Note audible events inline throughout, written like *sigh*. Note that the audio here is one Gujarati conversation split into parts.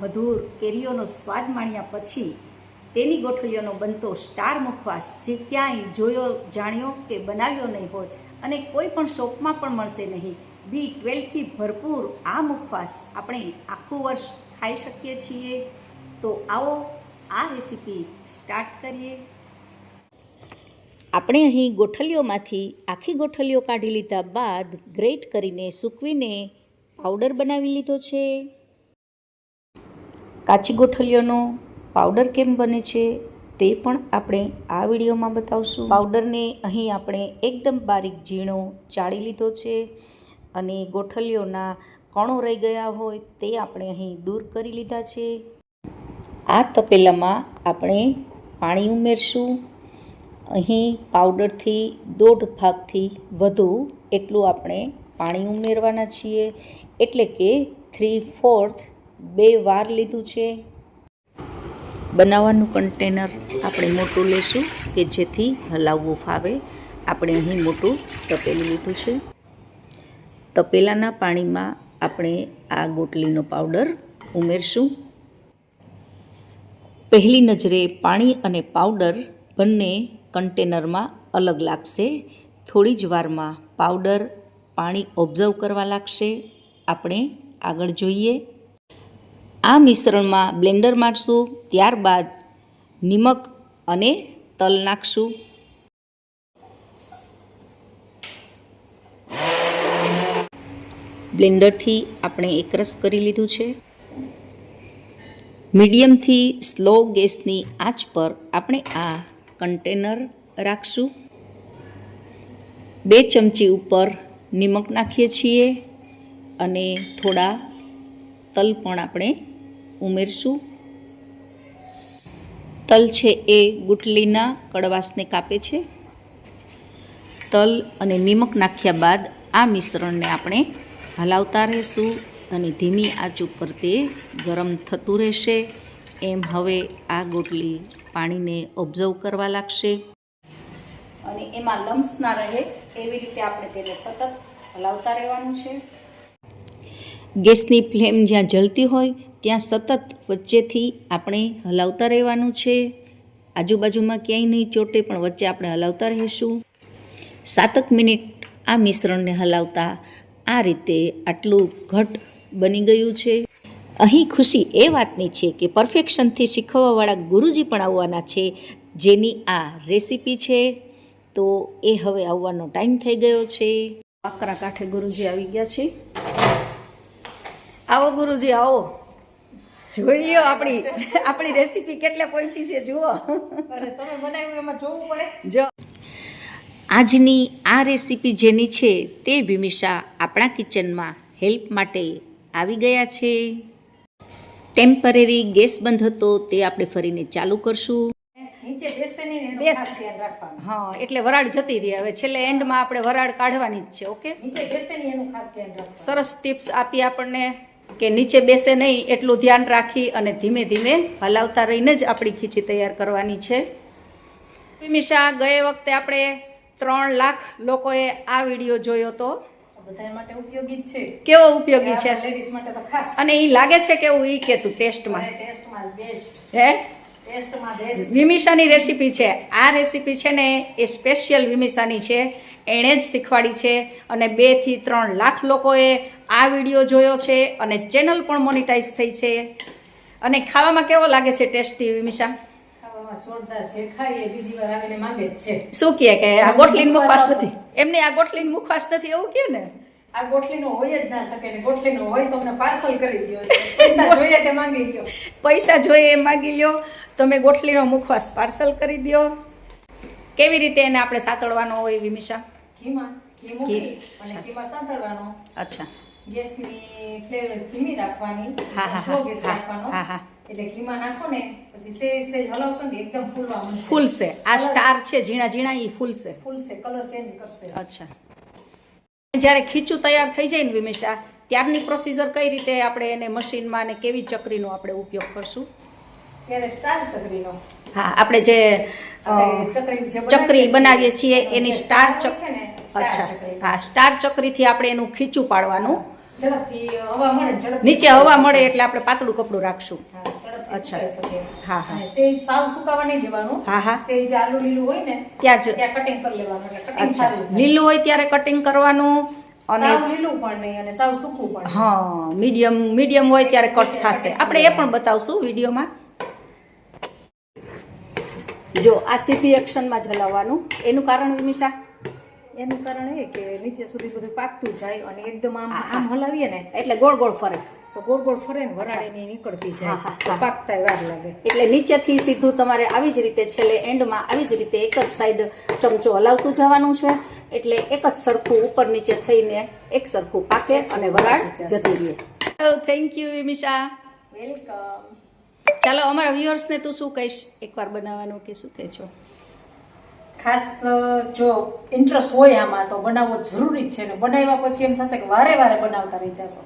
મધુર કેરીઓનો સ્વાદ માણ્યા પછી તેની ગોઠલીઓનો બનતો સ્ટાર મુખવાસ જે ક્યાંય જોયો, જાણ્યો કે બનાવ્યો નહીં હોય અને કોઈ પણ શોપમાં પણ મળશે નહીં. બી ટ્વેલ્થથી ભરપૂર આ મુખવાસ આપણે આખું વર્ષ ખાઈ શકીએ છીએ. તો આવો આ રેસીપી સ્ટાર્ટ કરીએ. આપણે અહીં ગોઠલીઓમાંથી આખી ગોઠલીઓ કાઢી લીધા બાદ ગ્રેટ કરીને સૂકવીને પાવડર બનાવી લીધો છે. કાચી ગોઠલીઓનો પાવડર કેમ બને છે તે પણ આપણે આ વિડીયોમાં બતાવશું. પાવડરને અહીં આપણે એકદમ બારીક ઝીણો ચાળી લીધો છે અને ગોઠલીઓના કણો રહી ગયા હોય તે આપણે અહીં દૂર કરી લીધા છે. આ તપેલામાં આપણે પાણી ઉમેરશું. અહીં પાવડરથી દોઢ ભાગથી વધુ એટલું આપણે પાણી ઉમેરવાના છીએ. એટલે કે થ્રી ફોર્થ બે વાર લીધું છે. બનાવવાનું કન્ટેનર આપણે મોટું લેશું કે જેથી હલાવવું ફાવે. આપણે અહીં મોટું તપેલું લીધું છે. તપેલાના પાણીમાં આપણે આ ગોટલીનો પાવડર ઉમેરશું. પહેલી નજરે પાણી અને પાવડર બંને કન્ટેનરમાં અલગ લાગશે. થોડી જ વારમાં પાવડર પાણી ઓબ્ઝર્વ કરવા લાગશે. આપણે આગળ જોઈએ. આ મિશ્રણમાં બ્લેન્ડર મારશું, ત્યારબાદ નિમક અને તલ નાખશું. બ્લેન્ડરથી આપણે એકરસ કરી લીધું છે. મીડિયમથી સ્લો ગેસની આંચ પર આપણે આ કન્ટેનર રાખશું. બે ચમચી ઉપર નિમક નાખીએ છીએ અને થોડા તલ પણ આપણે ઉમેરશું તલ છે એ ગુટલીના કડવાશને કાપે છે. તલ અને નિમક નાખ્યા બાદ આ મિશ્રણને આપણે હલાવતા રહેશું અને ધીમી આંચ ઉપર તે ગરમ થતું રહેશે. એમ હવે આ ગોટલી પાણીને ઓબ્ઝર્વ કરવા લાગશે. અને એમાં લમ્સ ના રહે એવી રીતે આપણે તેને સતત હલાવતા રહેવાનું છે. ગેસની ફ્લેમ જ્યાં જલતી હોય ત્યાં સતત વચ્ચેથી આપણે હલાવતા રહેવાનું છે. આજુબાજુમાં ક્યાંય નહીં ચોટે, પણ વચ્ચે આપણે હલાવતા રહીશું. સાતક મિનિટ આ મિશ્રણને હલાવતા આ રીતે આટલું ઘટ બની ગયું છે. અહીં ખુશી એ વાતની છે કે પરફેક્શનથી શીખવવાવાળા ગુરુજી પણ આવવાના છે, જેની આ રેસીપી છે. તો એ હવે આવવાનો ટાઈમ થઈ ગયો છે. આકરા કાંઠે ગુરુજી આવી ગયા છે. આવો ગુરુજી, આવો. જોઈ લ્યો આપણી *laughs* આપણી રેસીપી કેટલે પહોંચી છે જુઓ. તમે બનાવ્યું એમાં જોવું પડે? જો. આજની આ રેસીપી જેની છે તે વિમિષા આપણા કિચનમાં હેલ્પ માટે આવી ગયા છે. ટેમ્પરરી ગેસ બંધ હતો તે આપણે ફરીને ચાલુ કરશું. બેસ. હા એટલે વરાળ જતી રહી. હવે છેલ્લે એન્ડમાં આપણે વરાળ કાઢવાની જ છે ઓકે? સરસ ટિપ્સ આપી આપણને. કે નીચે બેસે નહીં એટલું ધ્યાન રાખી અને ધીમે ધીમે હલાવતા રહીને જ આપણી ખીચી તૈયાર કરવાની છે. મિશા ગયે વખતે આપણે ત્રણ લાખ લોકોએ આ વીડિયો જોયો તો? આ માટે ઉપયોગી છે. કેવો ઉપયોગી છે? લેડીઝ માટે તો ખાસ. અને એ લાગે છે કે એવું એ કહેતું ટેસ્ટમાં? ટેસ્ટમાં બેસ્ટ હે? ટેસ્ટમાં બેસ્ટ વિમિષાની રેસીપી છે. આ રેસીપી છે ને એ સ્પેશિયલ વિમિષાની છે. એણે જ શીખવાડી છે અને બેથી ત્રણ લાખ લોકોએ આ વીડિયો જોયો છે અને ચેનલ પણ મોનિટાઈઝ થઈ છે. અને ખાવામાં કેવો લાગે છે ટેસ્ટી વિમિશા? છે. શું કહે કે આ ગોઠલીન મુખવાસ નથી? એમને આ ગોઠલીન મુખવાસ નથી એવું કહે ને? આ ગોઠલીનો હોય જ ના શકે ને ગોઠલીનો હોય તો અમને પાર્સલ કરી દો પૈસા જોઈએ તે માંગી ગયો. પૈસા જોઈએ એ માંગી લ્યો. તમે ગોઠલીનો મુખવાસ પાર્સલ કરી દો કેવી રીતે એને આપણે સાતળવાનો હોય વિમિષા ઘીમાં ઘી મૂકી અને ઘીમાં સાંતળવાનો. અચ્છા. ગેસની ફ્લેમ ધીમી રાખવાની સ્લો ગેસ રાખવાનો. હા, હા. એટલે ઘીમાં નાખો ને પછી સેજ સેજ હલાવશો ને એકદમ ફૂલવા મળશે ફૂલશે. આ સ્ટાર છે ઝીણા ઝીણા એ ફૂલશે. ફૂલશે કલર ચેન્જ કરશે. અચ્છા. જ્યારે ખીચું તૈયાર થઈ જાય ને વિમિષા ત્યારની પ્રોસીજર કઈ રીતે આપણે એને મશીનમાં અને કેવી ચકરીનો આપણે ઉપયોગ કરશું? ત્યારે સ્ટાર ચકરીનો. હા આપણે જે ચકરી ચકરી બનાવીએ છીએ એની સ્ટાર ચકરી છે ને, અચ્છા. હા સ્ટાર ચકરીથી આપણે એનું ખીચું પાડવાનું. નીચે હવા મળે એટલે આપણે પાતળું કપડું રાખશું. અચ્છા. હા, હા. સેજ સાવ સુકાવા નહીં દેવાનું. હા, હા. સેજ આલુ લીલું હોય ને ત્યાં જ. ત્યાં કટિંગ કરી લેવાનું એટલે લીલું હોય ત્યારે કટિંગ કરવાનું અને સાવ લીલું પણ નહીં અને સાવ સૂકું પણ હા મીડિયમ મીડિયમ હોય ત્યારે કટ થશે. આપણે એ પણ બતાવશું વિડીયોમાં. જો આ સીધી એક્શનમાં જ હલાવવાનું. એનું કારણ વિમિષા એનું કારણ એ કે નીચે સુધી બધું પાકતું જાય અને એકદમ આમ આમ હલાવીએ ને એટલે ગોળ ગોળ ફરે. તો ગોળ ગોળ ફરે ને વરાળ એની નીકળતી જાય. તો પાકતાય વાર લાગે. એટલે નીચેથી સીધું તમારે આવી જ રીતે છેલ્લે એન્ડમાં આવી જ રીતે એક જ સાઈડ ચમચો હલાવતું જવાનું છે. એટલે એક જ સરખું ઉપર નીચે થઈને એક સરખું પાકે અને વરાળ જતી રહે. થેન્ક યુ વિમિશા વેલકમ ચાલો અમારા વ્યુઅર્સને તું શું કહીશ? એકવાર બનાવવાનું કે શું કહે છો? ખાસ જો ઇન્ટરેસ્ટ હોય આમાં તો બનાવવો જરૂરી જ છે. ને બનાવ્યા પછી એમ થશે કે વારે વારે બનાવતા રહી જશો.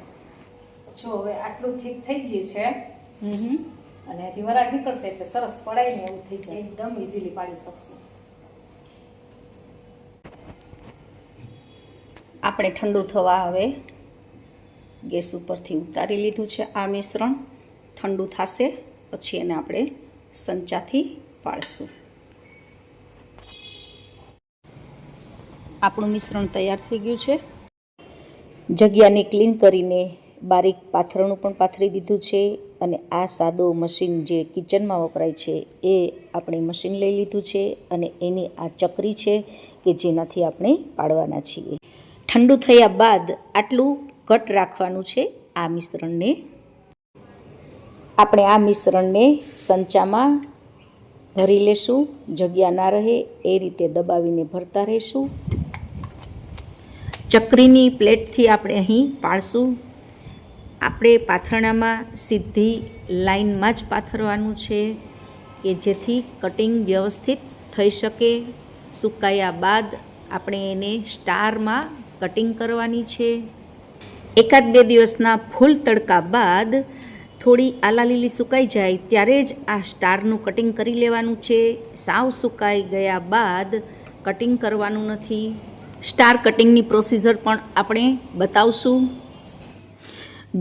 જો હવે આટલું ઠીક થઈ ગયું છે. અને હજી વરાળ નીકળશે એટલે સરસ પડાય ને એવું થઈ જાય. એકદમ ઇઝીલી પાડી શકશું. આપણે ઠંડુ થવા હવે ગેસ ઉપરથી ઉતારી લીધું છે આ મિશ્રણ. ઠંડુ થશે પછી એને આપણે સંચાથી પાડશું. આપણું મિશ્રણ તૈયાર થઈ ગયું છે. જગ્યાને ક્લીન કરીને બારીક પાથરણું પણ પાથરી દીધું છે અને આ સાદો મશીન જે કિચનમાં વપરાય છે એ આપણે મશીન લઈ લીધું છે અને એની આ ચકરી છે કે જેનાથી આપણે પાડવાના છીએ. ઠંડુ થયા બાદ આટલું ઘટ રાખવાનું છે આ મિશ્રણને. આપણે આ મિશ્રણને સંચામાં ભરી લેશું, જગ્યા ના રહે એ રીતે દબાવીને ભરતા રહીશું. ચકરીની પ્લેટથી આપણે અહીં પાડશું આપણે પાથરણામાં સીધી લાઈનમાં જ પાથરવાનું છે કે જેથી કટિંગ વ્યવસ્થિત થઈ શકે. સુકાયા બાદ આપણે એને સ્ટારમાં કટિંગ કરવાની છે. એકાદ બે દિવસના ફૂલ તડકા બાદ થોડી આલાલીલી સુકાઈ જાય ત્યારે જ આ સ્ટારનું કટિંગ કરી લેવાનું છે. સાવ સુકાઈ ગયા બાદ કટિંગ કરવાનું નથી. સ્ટાર કટિંગની પ્રોસીજર પણ આપણે બતાવશું.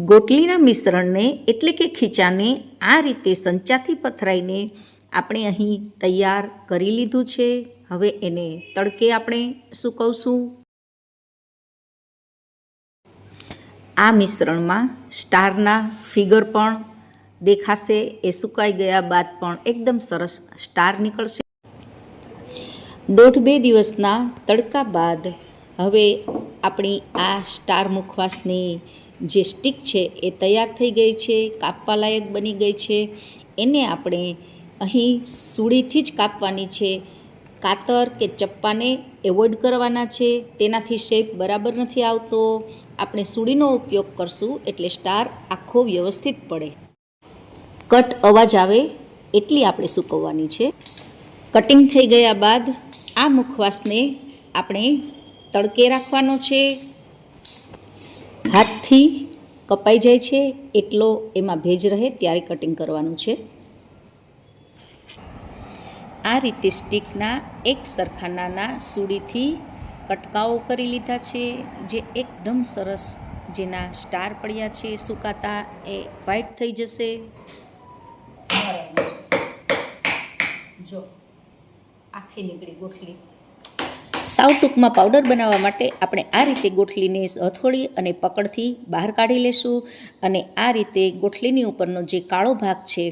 ગોટલીના મિશ્રણને એટલે કે ખીચાને આ રીતે સંચાથી પથરાઈને આપણે અહીં તૈયાર કરી લીધું છે. હવે એને તડકે આપણે સૂકવશું. આ મિશ્રણમાં સ્ટારના ફિગર પણ દેખાશે. એ સુકાઈ ગયા બાદ પણ એકદમ સરસ સ્ટાર નીકળશે. દોઢ બે દિવસના તડકા બાદ હવે આપણી આ સ્ટાર મુખવાસની જે સ્ટીક છે એ તૈયાર થઈ ગઈ છે કાપવા લાયક બની ગઈ છે. એને આપણે અહીં સૂડીથી જ કાપવાની છે. કાતર કે ચપ્પાને એવોઇડ કરવાના છે. તેનાથી શેપ બરાબર નથી આવતો. આપણે સૂડીનો ઉપયોગ કરશું એટલે સ્ટાર આખો વ્યવસ્થિત પડે. કટ અવાજ આવે એટલી આપણે સૂકવવાની છે. કટિંગ થઈ ગયા બાદ આ મુખવાસને આપણે તડકે રાખવાનો છે. હાથથી કપાઈ જાય છે, એટલો એમાં ભેજ રહે ત્યારે કટિંગ કરવાનું છે. આ રીતે સ્ટીકના એક સરખા નાના સૂડીથી કટકાઓ કરી લીધા છે, જે એકદમ સરસ જેના સ્ટાર પડ્યા છે, સુકાતા એ વ્હાઈટ થઈ જશે. જો આખી નીકળી ગોઠલી. સાવ ટૂંકમાં પાવડર બનાવવા માટે આપણે આ રીતે ગોઠલીને હથોડી અને પકડથી બહાર કાઢી લેશું અને આ રીતે ગોઠલીની ઉપરનો જે કાળો ભાગ છે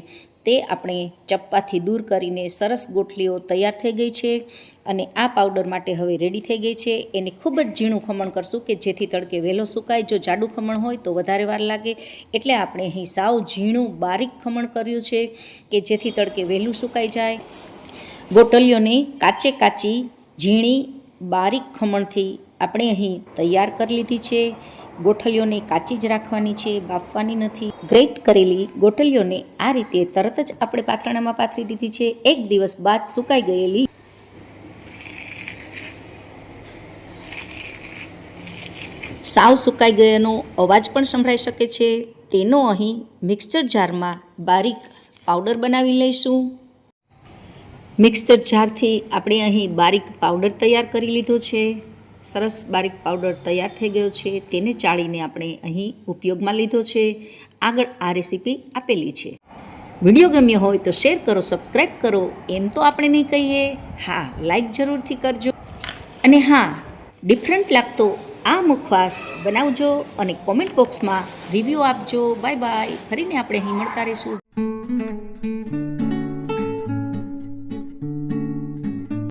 તે આપણે ચપ્પાથી દૂર કરીને સરસ ગોઠલીઓ તૈયાર થઈ ગઈ છે અને આ પાવડર માટે હવે રેડી થઈ ગઈ છે. એને ખૂબ જ ઝીણું ખમણ કરશું કે જેથી તડકે વહેલો સુકાય. જો જાડું ખમણ હોય તો વધારે વાર લાગે. એટલે આપણે અહીં સાવ ઝીણું બારીક ખમણ કર્યું છે કે જેથી તડકે વહેલું સુકાઈ જાય. ગોટલીઓને કાચે કાચી ઝીણી બારીક ખમણથી આપણે અહીં તૈયાર કરી લીધી છે. ગોઠલીઓને કાચી જ રાખવાની છે, બાફવાની નથી. ગ્રેટ કરેલી ગોઠલીઓને આ રીતે તરત જ આપણે પાથરણામાં પાથરી દીધી છે. એક દિવસ બાદ સુકાઈ ગયેલી સાવ સુકાઈ ગયાનો અવાજ પણ સંભળાઈ શકે છે. તેનો અહીં મિક્સચર જારમાં બારીક પાવડર બનાવી લઈશું. મિક્સચર જારથી આપણે અહીં બારીક પાવડર તૈયાર કરી લીધો છે. સરસ બારીક પાવડર તૈયાર થઈ ગયો છે. તેને ચાળીને આપણે અહીં ઉપયોગમાં લીધો છે. આગળ આ રેસીપી આપેલી છે. વીડિયો ગમ્યો હોય તો શેર કરો સબસ્ક્રાઈબ કરો. એમ તો આપણે નહીં કહીએ. હા, લાઈક જરૂરથી કરજો. અને હા, ડિફરન્ટ લાગતો આ મુખવાસ બનાવજો અને કોમેન્ટ બોક્સમાં રિવ્યૂ આપજો. Bye bye. ફરીને આપણે અહીં મળતા રહીશું.